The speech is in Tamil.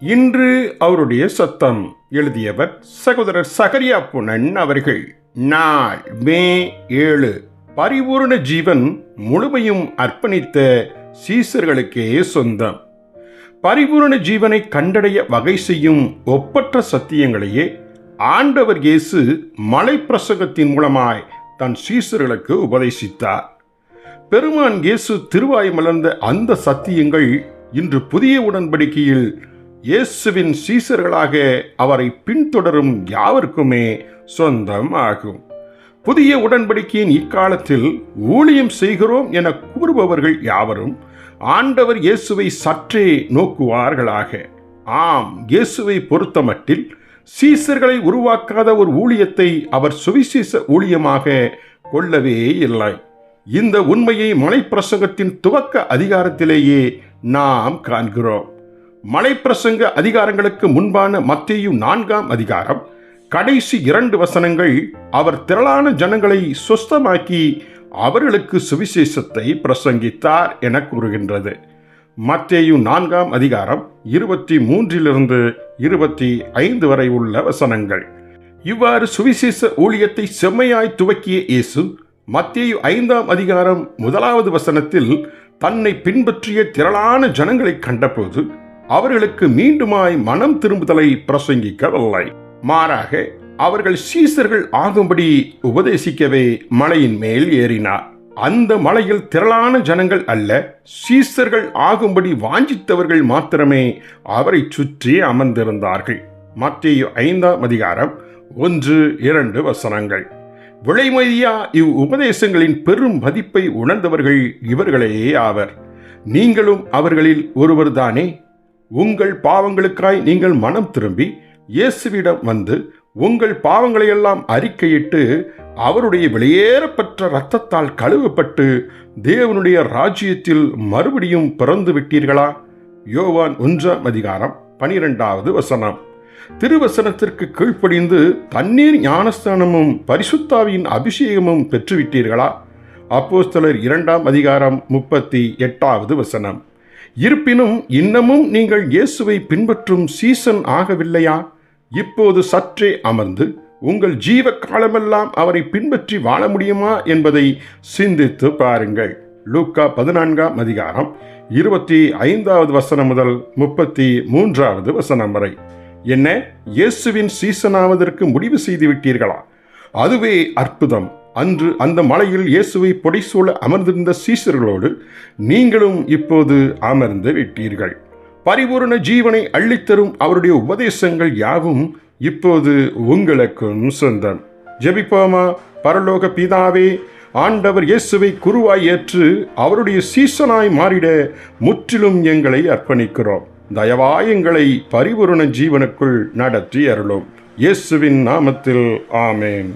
இன்று அவருடைய சத்தம் எழுதியவர் சகோதரர் சகரியா புனன் அவர்கள். நாள் மே ஏழு. பரிபூர்ண ஜீவன் முழுமையும் அர்ப்பணித்த சீசர்களுக்கே சொந்தம். பரிபூரண ஜீவனை கண்டடைய வகை செய்யும் ஒப்பற்ற சத்தியங்களையே ஆண்டவர் இயேசு மலை பிரசங்கத்தின் மூலமாய் தன் சீசர்களுக்கு உபதேசித்தார். பெருமான் இயேசு திருவாய் மலர்ந்த அந்த சத்தியங்கள் இன்று புதிய உடன்படிக்கையில் இயேசுவின் சீசர்களாக அவரை பின்தொடரும் யாவருக்குமே சொந்தம் ஆகும் புதிய உடன்படிக்கையின் இக்காலத்தில் ஊழியம் செய்கிறோம் என கூறுபவர்கள் யாவரும் ஆண்டவர் இயேசுவை சற்றே நோக்குவார்களாக. ஆம் இயேசுவை பொறுத்தமட்டில் சீசர்களை உருவாக்காத ஒரு ஊழியத்தை அவர் சுவிசேஷ ஊழியமாக கொள்ளவே இல்லை. இந்த உண்மையை மலைப்பிரசங்கத்தின் துவக்க அதிகாரத்திலேயே நாம் காண்கிறோம். மலைப்பிரசங்க அதிகாரங்களுக்கு முன்பான மத்தேயு நான்காம் அதிகாரம் கடைசி இரண்டு வசனங்கள் அவர் திரளான ஜனங்களை சுஸ்தமாக்கி அவர்களுக்கு சுவிசேஷத்தை பிரசங்கித்தார் என கூறுகின்றது. மத்தேயு நான்காம் அதிகாரம் இருபத்தி மூன்றிலிருந்து இருபத்தி ஐந்து வரை உள்ள வசனங்கள். இவ்வாறு சுவிசேஷ ஊழியத்தை செம்மையாய் துவக்கிய இயேசு மத்தேயு ஐந்தாம் அதிகாரம் முதலாவது வசனத்தில் தன்னை பின்பற்றிய திரளான ஜனங்களை கண்டபோது அவர்களுக்கு மீண்டுமாய் மனம் திரும்புதலை பிரசங்கிக்கவில்லை. மாறாக அவர்கள் சீசர்கள் ஆகும்படி உபதேசிக்கவே மலையின் மேல் ஏறினார். அந்த மலையில் திரளான ஜனங்கள் அல்ல சீசர்கள் ஆகும்படி வாஞ்சித்தவர்கள் மாத்திரமே அவரை சுற்றி அமர்ந்திருந்தார்கள். மத்திய ஐந்தாம் அதிகாரம் ஒன்று இரண்டு வசனங்கள். விளைமதியா இவ் உபதேசங்களின் பெரும் மதிப்பை உணர்ந்தவர்கள் இவர்களே ஆவர். நீங்களும் அவர்களில் ஒருவர்தானே? உங்கள் பாவங்களுக்காய் நீங்கள் மனம் திரும்பி இயேசுவிடம் வந்து உங்கள் பாவங்களையெல்லாம் அறிக்கையிட்டு அவருடைய வெளியேறப்பட்ட இரத்தத்தால் கழுவப்பட்டு தேவனுடைய ராஜ்யத்தில் மறுபடியும் பிறந்து விட்டீர்களா? யோவான் ஒன்றாம் அதிகாரம் பனிரெண்டாவது வசனம். திருவசனத்திற்கு கீழ்ப்படிந்து தண்ணீர் ஞானஸ்தானமும் பரிசுத்தாவியின் அபிஷேகமும் பெற்றுவிட்டீர்களா? அப்போஸ்தலர் இரண்டாம் அதிகாரம் முப்பத்தி எட்டாவது வசனம். இருப்பினும் இன்னமும் நீங்கள் இயேசுவை பின்பற்றும் சீசன் ஆகவில்லையா? இப்போது சற்றே அமர்ந்து உங்கள் ஜீவ காலமெல்லாம் அவரை பின்பற்றி வாழ முடியுமா என்பதை சிந்தித்து பாருங்கள். லூக்கா பதினான்காம் அதிகாரம் இருபத்தி ஐந்தாவது வசனம் முதல் முப்பத்தி மூன்றாவது வசனம் வரை. என்ன? இயேசுவின் சீசனாவதற்கு முடிவு செய்து விட்டீர்களா அதுவே அற்புதம். அன்று அந்த மலையில் இயேசுவை பொடிசூழ அமர்ந்திருந்த சீசர்களோடு நீங்களும் இப்போது அமர்ந்து விட்டீர்கள். பரிபூரண ஜீவனை அள்ளித்தரும் அவருடைய உபதேசங்கள் யாவும் இப்போது உங்களுக்கும் சொந்தம். ஜெபிப்போமா? பரலோக பிதாவே ஆண்டவர் இயேசுவை குருவாய் ஏற்று அவருடைய சீசனாய் மாறிட முற்றிலும் எங்களை அர்ப்பணிக்கிறோம். தயவாயங்களை பரிபூரண ஜீவனுக்குள் நடத்தி அருளும். இயேசுவின் நாமத்தில் ஆமேன்.